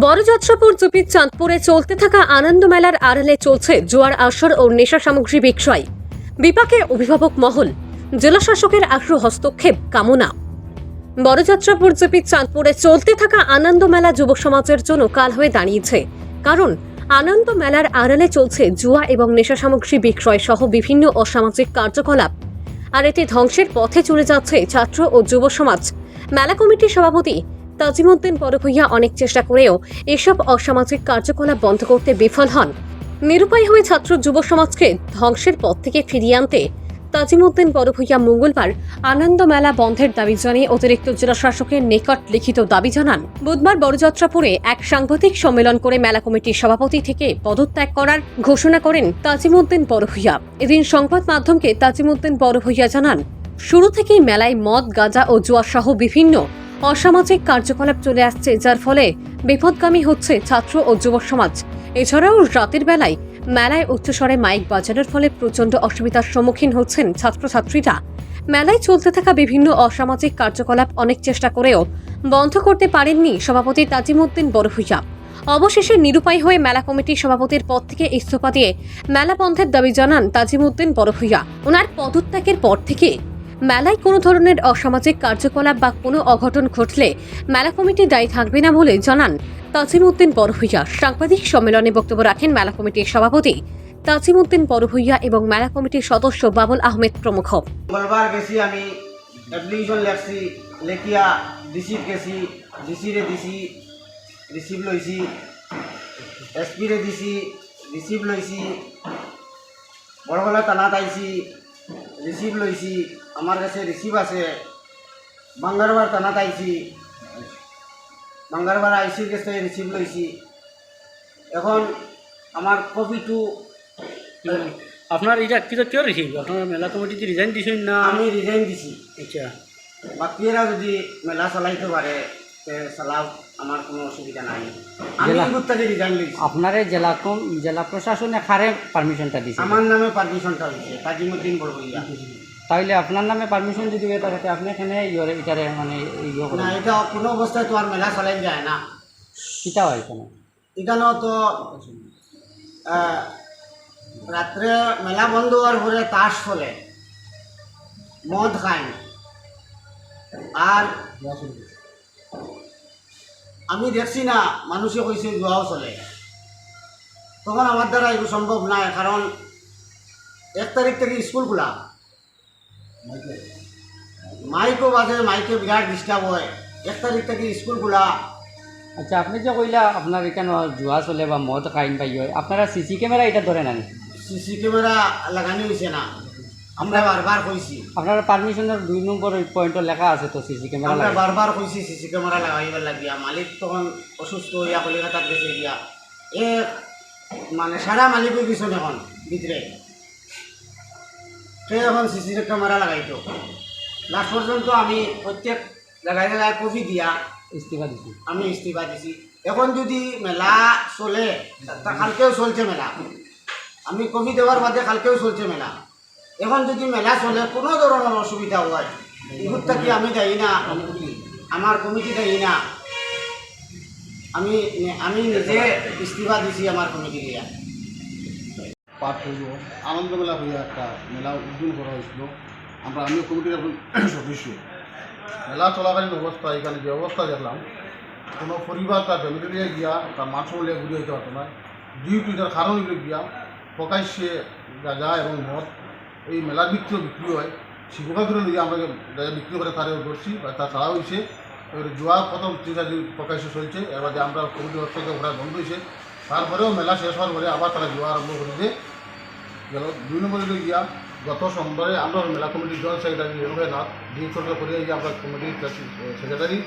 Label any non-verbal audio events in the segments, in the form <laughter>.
বড়যাত্রাপুর জুপির চাঁদপুরে চলতে থাকা আনন্দ মেলার আড়ালে চলছে জোয়ার আসর ও নেশা সামগ্রী বিক্রয়। বিপাকে অভিভাবক মহল, জেলা শাসকের আশু হস্তক্ষেপ, কামনা। বড়যাত্রাপুর জেপির চাঁদপুরে চলতে থাকা আনন্দ মেলা যুব সমাজের জন্য কাল হয়ে দাঁড়িয়েছে। কারণ, আনন্দ মেলার আড়ালে চলছে জুয়া এবং নেশা সামগ্রী বিক্রয় সহ বিভিন্ন অসামাজিক কার্যকলাপ। আর এতে ধ্বংসের পথে চলে যাচ্ছে ছাত্র ও যুব সমাজ। মেলা কমিটির সভাপতি তাজিমুদ্দিন বড়ভূইয়া অনেক চেষ্টা করেও এসব অসামাজিক কার্যকলাপ বন্ধ করতে বিফল হন। নিরুপায় হয়ে ছাত্র যুব সমাজকে ধ্বংসের পথ থেকে ফিরিয়ে আনতে তাজিমুদ্দিন বড় বড়ভূইয়া মঙ্গলবার আনন্দ মেলা বন্ধের দাবি জানিয়ে অতিরিক্ত জেলা শাসকের নিকট লিখিত দাবি জানান। বুধবার বড়যাত্রাপুরে এক সাংবাদিক সম্মেলন করে মেলা কমিটির সভাপতি থেকে পদত্যাগ করার ঘোষণা করেন তাজিমুদ্দিন বড়ভূইয়া এদিন সংবাদ মাধ্যমকে তাজিমুদ্দিন বড় বড়ভূইয়া জানান, শুরু থেকেই মেলায় মদ, গাঁজা ও জুয়া সহ বিভিন্ন অসামাজিক কার্যকলাপ চলে আসছে, যার ফলে বিপদগামী হচ্ছে ছাত্র ও যুব সমাজ। এছাড়াও রাতের বেলায় মেলায় উচ্চস্বরে মাইক বাজানোর ফলে প্রচণ্ড অসুবিধার সম্মুখীন হচ্ছেন ছাত্রছাত্রীরা। মেলায় চলতে থাকা বিভিন্ন অসামাজিক কার্যকলাপ অনেক চেষ্টা করেও বন্ধ করতে পারেননি সভাপতি তাজিমুদ্দিন বড়ভূইয়া অবশেষে নিরুপায় হয়ে মেলা কমিটির সভাপতির পদ থেকে ইস্তফা দিয়ে মেলা বন্ধের দাবি জানান তাজিমুদ্দিন বড়ভূইয়া ওনার পদত্যাগের পর থেকে মেলায় কোনো ধরনের অসামাজিক কার্যকলাপ বা কোনো অঘটন ঘটলে মেলা কমিটি দায়ী থাকবে না বলে জানান তাজিমুদ্দিন বড়ভূইয়া সাংবাদিক সম্মেলনে বক্তব্য রাখেন মেলা কমিটির সভাপতি তাজিমুদ্দিন বড়ভূইয়া এবং মেলা কমিটির সদস্য বাবুল আহমেদ প্রমুখ। দিছি রিসিভ লইছি এসপিরে দিছি রিসিভ লইছি বড়গলা থানাত আইছি রিসিভ লইছি আমার কাছে রিসিভ আছে। বাঙ্গারবার থানাত আইছি বাঙ্গারবার আইসির কাছে রিসিভ লইছি এখন আমার কপি টু আপনার এটা কিতো কিয় রিসিভ আপনার মেলা কমিটিতে রিজাইন দিছেন না? আমি রিজাইন দিছি। আচ্ছা। বাকিরা যদি মেলা চালাইতে পারে তে আমার কোনো অসুবিধা নাই। জেলা- থেকে আপনারে জেলা কম জেলা প্রশাসনে খারে পারমিশনটা দিছে? আমার নামে পারমিশনটা হয়েছে তাজিমুদ্দিন বড়বইয়া তাহলে আপনার নামে পারমিশন যদি হয়ে থাকে আপনি এখানে এটারে মানে না এটা কোনো অবস্থায় তো আর মেলা চালাই যায় না। কিটা হয় এখানে এখানেও তো রাত্রে মেলা বন্ধ হওয়ার পরে তাস চলে। মদ খায় আর আমি দেখছি না মানুষে কইছে জুয়াও চলে। তখন আমার দ্বারা এগুলো সম্ভব নয় কারণ এক তারিখ থেকে স্কুল খোলা। মাইকও বাজে মাইকে বিরাট ডিস্টার্ব হয়। এক তারিখ থেকে স্কুল খোলা। আচ্ছা আপনি যে কইলা আপনার এখানে জুয়া চলে বা মদ খাইন বা ইয়ে হয়, আপনারা সিসি ক্যামেরা এটা ধরে না সিসি ক্যামেরা লাগানি হয়েছে না। আমরা বারবার কইছি। আপনার পারমিশনের দুই নম্বর পয়েন্টও লেখা আছে তো সিসি ক্যামেরা আমরা বারবার কইছি সিসি ক্যামেরা লাগাইবার লাগিয়া। মালিক তখন অসুস্থ হইয়া কলিকাতাত গেছে গিয়া। এ মানে সারা মালিক হয়ে গেছেন এখন ভিতরে। সে এখন সিসি ক্যামেরা লাগাইতো। লাস্ট পর্যন্ত আমি প্রত্যেক জায়গায় জায়গায় কপি দিয়া ইস্তিফা দিছি। আমি ইস্তিফা দিছি। এখন যদি মেলা চলে তা কালকেও চলছে মেলা। আমি কবি দেওয়ার বাদে কালকেও চলছে মেলা। এখন যদি মেলা চলে, কোনো ধরনের অসুবিধা হয়। ইহুত থাকি আমি যাই না। আমার কমিটি যাই না। আমি আমি নিজে ইস্তিফা দিছি আমার কমিটি দিয়া পাঠ হইব আনন্দমেলা হইয়া একটা মেলা উদ্বোধন করা হয়েছিল আমরা আমিও কমিটির একজন <coughs> সদস্য। মেলা চলাকালীন অবস্থা এখানে যে অবস্থা দেখলাম, কোনো পরিবার তার ফ্যামিলি নিয়ে গিয়া তার মাছ নিয়ে ঘুরে হইতে পারতো না ডিউটি তার কারণ গিয়া প্রকাশ্যে গাঁজা এবং মদ এই মেলার ভিত্তিও বিক্রি হয়। শিক্ষকা ধরে নিয়ে আমরা যা যা বিক্রি করে তারও ধরছি বা তা ছাড়া হয়েছে। এবারে জুয়া প্রথম চিন্তা প্রকাশ্যে চলছে এবার যে আমরা কমিটির থেকে ঘোরা বন্ধ হয়েছে। তারপরেও মেলা শেষ হওয়ার পরে আবার তারা জুয়া আরম্ভ করেছে গেল দুই নম্বরে গিয়া গত সোমবারে আমরা মেলা কমিটির জয়েন্ট সেক্রেটারি রেণুভাই নাথ ডিম সরকার করে গিয়ে আমরা কমিটির সেক্রেটারি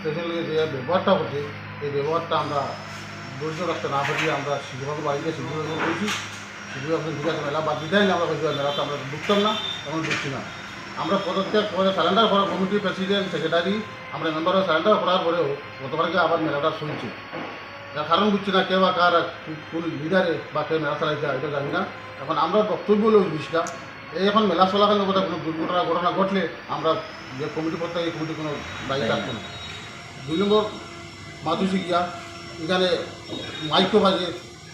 প্রেসিডেন্ট যে ব্যবহারটা হচ্ছে, এই ব্যবহারটা আমরা ধৈর্য রাখতে না পারিয়ে আমরা শিশুভাবে বাড়িতে শিশুভাবে করেছি শিশুভাবে ঠিক আছে মেলা দিতেই না আমরা কইছি মেলাটা আমরা ঢুকতাম না, এখন বুঝছি না। আমরা পদত্যাগ করে সারেন্ডার করা কমিটির প্রেসিডেন্ট সেক্রেটারি আমরা মেম্বার সারেন্ডার করার পরেও গতবারকে আবার মেলাটা শুনছি। যার কারণ বুঝছি না কে বা কার কোন লিডারে বা কে মেলা চালাইছে এটা জানি না। এখন আমরা বক্তব্য হলো ওই জিনিসটা এই এখন মেলা চলাকালীন কোনো দুর্ঘটনা ঘটনা ঘটলে আমরা যে কমিটি করতে এই কমিটি কোনো দায়ী থাকব না। দুই নম্বর গিয়া এখানে মাইকো বাজে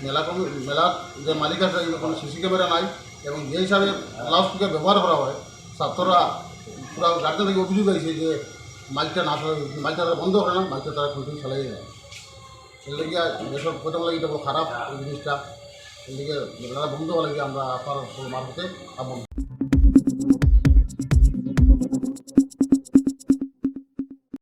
মেলা কমি মেলার যে মালিক আছে কোনো সিসি ক্যামেরা নাই এবং যে হিসাবে লাউডস্পিকার ব্যবহার করা হয়, ছাত্ররা পুরো গার্জেন থেকে অভিযোগ আছে যে মালিকটা না মালিকটা তারা বন্ধ করে না মালিকটা তারা কন্টিনিউ চালাই যায়। এর লেগে দেশের প্রথম লাগে এটা খারাপ এই জিনিসটা। এর লেগে বন্ধ হওয়ার লাগে আমরা আপনার মারফতে